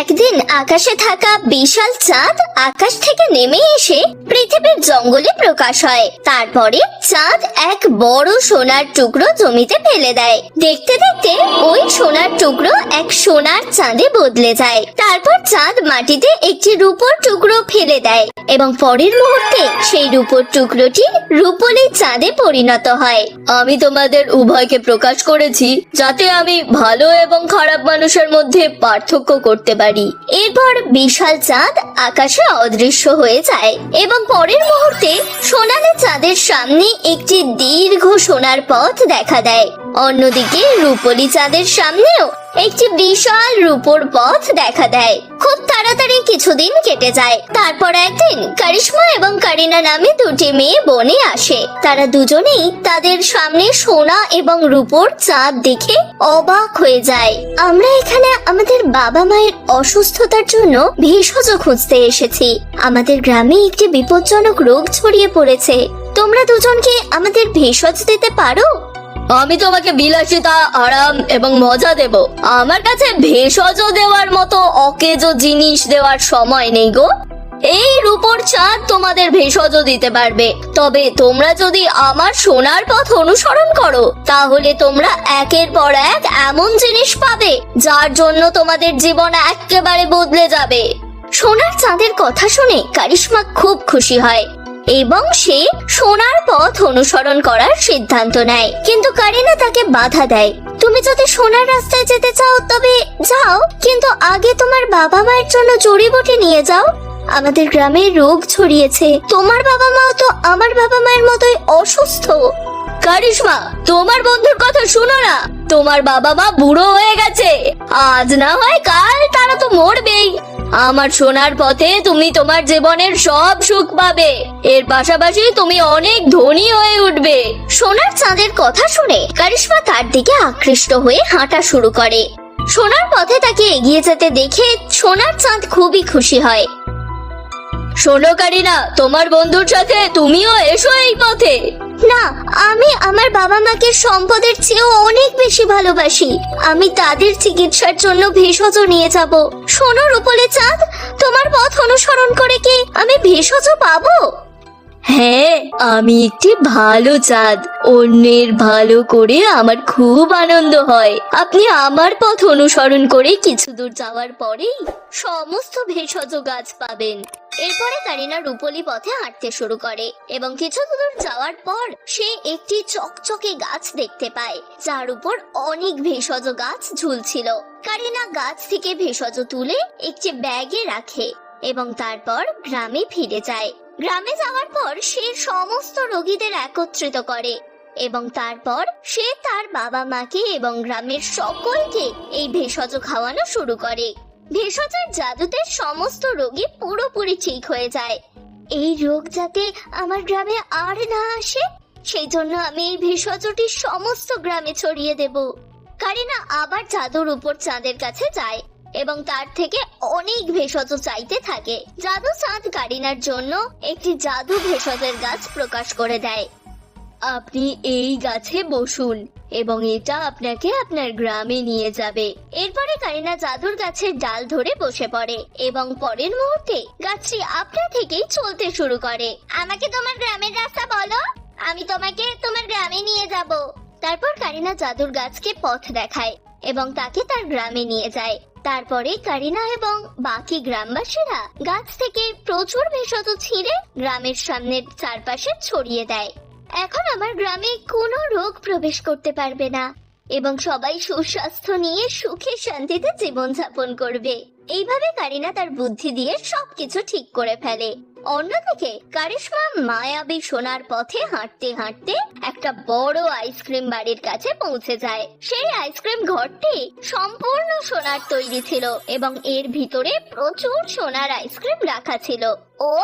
একদিন আকাশে থাকা বিশাল চাঁদ আকাশ থেকে নেমে এসে পৃথিবীর জঙ্গলে প্রকাশ হয়। তারপরে চাঁদ এক বড় সোনার টুকরো জমিতে ফেলে দেয়। দেখতে দেখতে ওই সোনার টুকরো এক সোনার চাঁদে বদলে যায়। তারপর চাঁদ মাটিতে একটি রূপোর টুকরো ফেলে দেয় এবং পরের মুহূর্তে সেই রূপোর টুকরোটি রূপলি চাঁদে পরিণত হয়। আমি তোমাদের উভয়কে প্রকাশ করেছি, যাতে আমি ভালো এবং খারাপ মানুষের মধ্যে পার্থক্য করতে পারি। এরপর বিশাল চাঁদ আকাশে অদৃশ্য হয়ে যায় এবং পরের মুহূর্তে সোনালি চাঁদের সামনে একটি দীর্ঘ সোনার পথ দেখা দেয়। অন্যদিকে রূপলি চাঁদের সামনেও একটি বিশাল রূপোর পথ দেখা দেয়। খুব তাড়াতাড়ি কিছুদিন কেটে যায়। তারপর একদিন কারিশ্মা এবং কারিনা নামে দুটি মেয়ে বনে আসে। তারা দুজনেই তাদের সামনে সোনা এবং রূপোর চাঁদ দেখে অবাক হয়ে যায়। আমরা এখানে আমাদের বাবা মায়ের অসুস্থতার জন্য ভেষজ খুঁজতে এসেছি। আমাদের গ্রামে একটি বিপজ্জনক রোগ ছড়িয়ে পড়েছে। তোমরা দুজনকে আমাদের ভেষজ দিতে পারো? আমি তোমাকে বিলাসিতা, আরাম এবং মজা দেব। আমার কাছে ভেষজ দেওয়ার মতো অকেজ জিনিস দেওয়ার সময় নেই গো। এই রূপর চাঁদ তোমাদের ভেষজ দিতে পারবে। তবে তোমরা যদি আমার সোনার পথ অনুসরণ করো, তাহলে তোমরা একের পর এক এমন জিনিস পাবে, যার জন্য তোমাদের জীবন একেবারে বদলে যাবে। সোনার চাঁদের কথা শুনে কারিশ্মা খুব খুশি হয়। এবং সে সোনার পথ অনুসরণ করার সিদ্ধান্ত নেয়। কিন্তু কারিনা তাকে বাধা দেয়। তুমি যদি সোনার রাস্তায় যেতে চাও, তবে যাও, কিন্তু আগে তোমার বাবা মায়ের জন্য জড়িবুটি নিয়ে যাও। আমাদের গ্রামে রোগ ছড়িয়েছে। তোমার বাবা মাও তো আমার বাবা মায়ের মতোই অসুস্থ। কারিশমা, তোমার বন্ধুর কথা শুনো না। তোমার বাবা মা বুড়ো হয়ে গেছে। আজ না হয় কাল তারা তো মরবেই। আমার সোনার পথে তুমি তোমার জীবনের সব সুখ পাবে। এর পাশাপাশি তুমি অনেক ধনী হয়ে উঠবে। সোনার চাঁদের কথা শুনে কারিশ্মা তার দিকে আকৃষ্ট হয়ে হাঁটা শুরু করে। সোনার পথে তাকে এগিয়ে যেতে দেখে সোনার চাঁদ খুবই খুশি হয়। শোনো কারিনা, তোমার বন্ধুর সাথে তুমিও এসো এই পথে। না, আমি আমার বাবা মাকে সম্পদের চেয়েও অনেক বেশি ভালোবাসি। আমি তাদের চিকিৎসার জন্য ভেষজ নিয়ে যাব। শোনো রূপলে চাঁদ, তোমার পথ অনুসরণ করে কি আমি ভেষজ পাবো? হ্যাঁ আমি একটি ভালো চাঁদ। অন্যের ভালো করে আমার খুব আনন্দ হয়। আপনি আমার পথ অনুসরণ করে কিছু দূর যাওয়ার পরেই সমস্ত ভেষজ গাছ পাবেন। এরপরে কারিনা রূপলি পথে হাঁটতে শুরু করে এবং কিছু দূর যাওয়ার পর সে একটি চকচকে গাছ দেখতে পায়, যার উপর অনেক ভেষজ গাছ ঝুলছিল। কারিনা গাছ থেকে ভেষজ তুলে একটি ব্যাগে রাখে এবং তারপর গ্রামে ফিরে যায়। গ্রামে যাওয়ার পর সে সমস্ত রোগীদের একত্রিত করে এবং তারপর সে তার বাবা মাকে এবং গ্রামের সকলকে এই ভেষজ খাওয়ানো শুরু করে। ভেষজের জাদুতে সমস্ত রোগী পুরোপুরি ঠিক হয়ে যায়। এই রোগ যাতে আমার গ্রামে আর না আসে, সেই জন্য আমি এই ভেষজটি সমস্ত গ্রামে ছড়িয়ে দেব। কারিনা আবার জাদুর উপর চাঁদের কাছে যায়। এবং তার থেকে অনেক ভেষজ চাইতে থাকে। জাদু চাঁদ কারিনার জন্য একটি জাদু ভেষজের গাছ প্রকাশ করে দেয়। আপনি এই গাছে বসুন এবং এটা আপনাকে আপনার গ্রামে নিয়ে যাবে। এরপরে কারিনা জাদুর গাছের ডাল ধরে বসে পড়ে এবং পরের মুহূর্তে গাছটি আপনা থেকেই চলতে শুরু করে। আমাকে তোমার গ্রামের রাস্তা বলো। আমি তোমাকে তোমার গ্রামে নিয়ে যাব। তারপর কারিনা জাদুর গাছকে পথ দেখায় এবং তাকে তার গ্রামে নিয়ে যায়। তারপরে কারিনা এবং বাকি গ্রামবাসীরা গাছ থেকে প্রচুর ভেষজ ছিঁড়ে গ্রামের সামনের চারপাশে ছড়িয়ে দেয়। এখন আমার গ্রামে কোনো রোগ প্রবেশ করতে পারবে না এবং সবাই সুস্বাস্থ্য নিয়ে সুখে শান্তিতে জীবনযাপন করবে। এইভাবে কারিনা তার বুদ্ধি দিয়ে সবকিছু ঠিক করে ফেলে। অন্যদিকে কারিশ্মা মায়াবী সোনার পথে হাঁটতে হাঁটতে একটা বড় আইসক্রিম বাড়ির কাছে পৌঁছে যায়। সেই আইসক্রিম ঘরটি সম্পূর্ণ সোনার তৈরি ছিল এবং এর ভিতরে প্রচুর সোনার আইসক্রিম রাখা ছিল। ও,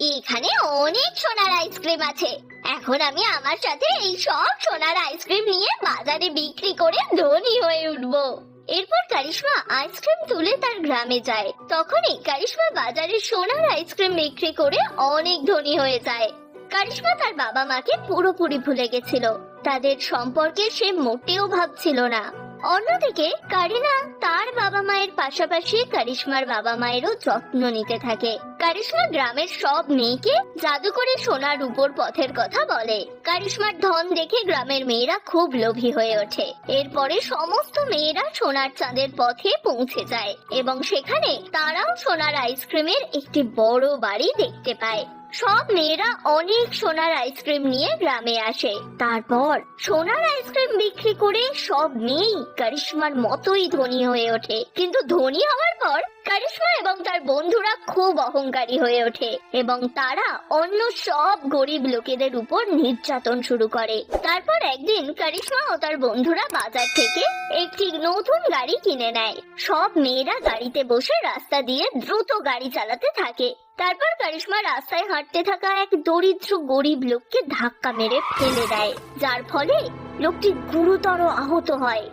এখানে অনেক সোনার আইসক্রিম আছে। এখন আমি আমার সাথে এই সব সোনার আইসক্রিম নিয়ে বাজারে বিক্রি করে ধনী হয়ে উঠবো। এরপর কারিশমা আইসক্রিম তুলে তার গ্রামে যায়। তখনই কারিশমা বাজারে সোনার আইসক্রিম বিক্রি করে অনেক ধনী হয়ে যায়। কারিশমা তার বাবা মাকে পুরোপুরি ভুলে গেছিল। তাদের সম্পর্কে সে মোটেও ভাবছিল না। অন্যদিকে, কারিনা তার বাবা মায়ের পাশাপাশি কারিশ্মার বাবা মায়েরও যত্ন নিতে থাকে। কারিশ্মা গ্রামের সব মেয়েকে জাদু করে সোনার উপর পথের কথা বলে। কারিশ্মার ধন দেখে গ্রামের মেয়েরা খুব লোভী হয়ে ওঠে। এরপরে সমস্ত মেয়েরা সোনার চাঁদের পথে পৌঁছে যায় এবং সেখানে তারাও সোনার আইসক্রিমের একটি বড় বাড়ি দেখতে পায়। সব মেয়েরা অনেক সোনার আইসক্রিম নিয়ে গ্রামে আসে। তারপর সোনার আইসক্রিম বিক্রি করে সব মেয়েই কারিশ্মার মতোই ধনী হয়ে ওঠে। কিন্তু ধনী হওয়ার পর কারিশ্মা এবং তার বন্ধুরা খুব অহংকারী হয়ে ওঠে এবং তারা অন্য সব গরিব লোকেদের উপর নির্যাতন শুরু করে। তারপর একদিন কারিশ্মা ও তার বন্ধুরা বাজার থেকে একটি নতুন গাড়ি কিনে নেয়। সব মেয়েরা গাড়িতে বসে রাস্তা দিয়ে দ্রুত গাড়ি চালাতে থাকে। তারপর কারিশ্মা রাস্তায় হাঁটতে থাকা এক দরিদ্র গরিব লোককে ধাক্কা মেরে ফেলে দেয়। যার ফলে লোকটি গুরুতর আহত হয়।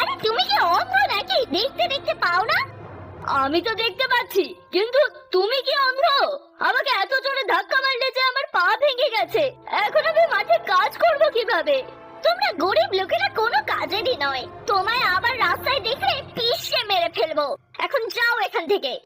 আরে তুমি কি অন্ধ নাকি? দেখতে দেখতে পাও না? আমি তো দেখতে পাচ্ছি, কিন্তু তুমি কি অন্ধ? আমাকে এত জোরে ধাক্কা মারলে যে আমার পা ভেঙে গেছে। এখন আমি মাঠে কাজ করব কীভাবে? তোমরা গরিব লোকেরা কোনো কাজেরই নয়। তোমায় আবার রাস্তায় দেখলে পিষে মেরে ফেলব। এখন যাও এখান থেকে।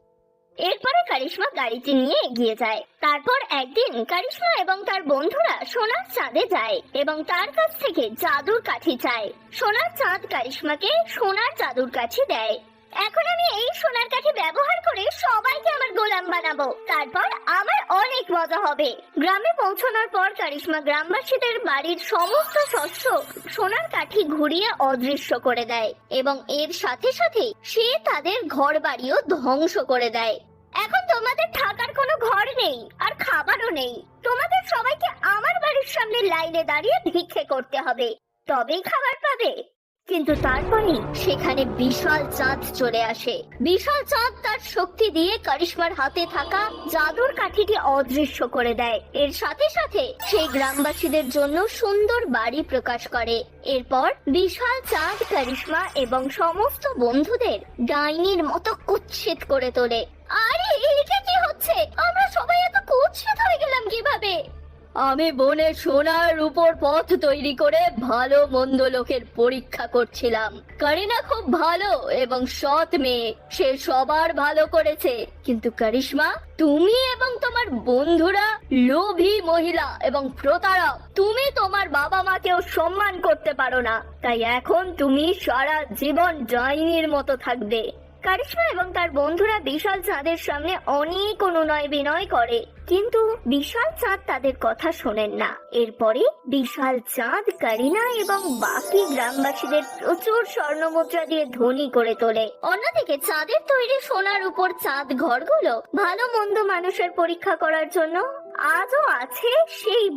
এরপরে কারিশ্মা গাড়িটি নিয়ে এগিয়ে যায়। তারপর একদিন কারিশ্মা এবং তার বন্ধুরা সোনার চাঁদে যায় এবং তার কাছ থেকে জাদুর কাঠি চায়। সোনার চাঁদ কারিশ্মাকে সোনার জাদুর কাঠি দেয়। এখন আমি এই সোনার কাঠি ব্যবহার করে সবাইকে আমার গোলাম বানাবো। তারপর আমার অনেক মজা হবে। গ্রামে পৌঁছানোর পর কারিশ্মা গ্রামবাসীদের বাড়ির সমস্ত শস্য সোনার কাঠি ঘুরিয়ে অদৃশ্য করে দেয় এবং এর সাথে সাথে সে তাদের ঘর বাড়িও ধ্বংস করে দেয়। এখন তোমাদের থাকার কোনো ঘর নেই আর খাবারও নেই। তোমাদের সবাইকে আমার বাড়ির সামনে লাইনে দাঁড়িয়ে ভিক্ষে করতে হবে। তবেই খাবার পাবে। কিন্তু তারপরেই সেখানে বিশাল চাঁদ চলে আসে। বিশাল চাঁদ তার শক্তি দিয়ে কারিশ্মার হাতে থাকা জাদুর কাঠিটি অদৃশ্য করে দেয়। এর সাথে সাথে সেই গ্রামবাসীদের জন্য সুন্দর বাড়ি প্রকাশ করে। এরপর বিশাল চাঁদ কারিশ্মা এবং সমস্ত বন্ধুদের ডাইনির মতো কুচ্ছিত করে তোলে। আরে এটা কি হচ্ছে? আমরা সবাই এত কুচ্ছিত হয়ে গেলাম কীভাবে? আমি বনে সোনার উপর পথ তৈরি করে ভালো মন্দ লোকের পরীক্ষা করছিলাম। কারিনা খুব ভালো এবং সৎ মেয়ে। সে সবার ভালো করেছে। কিন্তু কারিশ্মা, তুমি এবং তোমার বন্ধুরা লোভী মহিলা এবং প্রতারক। তুমি তোমার বাবা মাকেও সম্মান করতে পারো না। তাই এখন তুমি সারা জীবন ডাইনির মতো থাকবে। কারিশ্মা এবং তার বন্ধুরা বিশাল চাঁদের সামনে অনেক অনুনয় বিনয় করে। কিন্তু বিশাল চাঁদ তাদের কথা শোনেন না। এরপরে বিশাল চাঁদ কারিনা এবং বাকি গ্রামবাসীদের প্রচুর স্বর্ণ মুদ্রা দিয়ে ধনী করে তোলে। অন্যদিকে চাঁদের তৈরি সোনার উপর চাঁদ ঘরগুলো ভালো মন্দ মানুষের পরীক্ষা করার জন্য আজও আছে সেই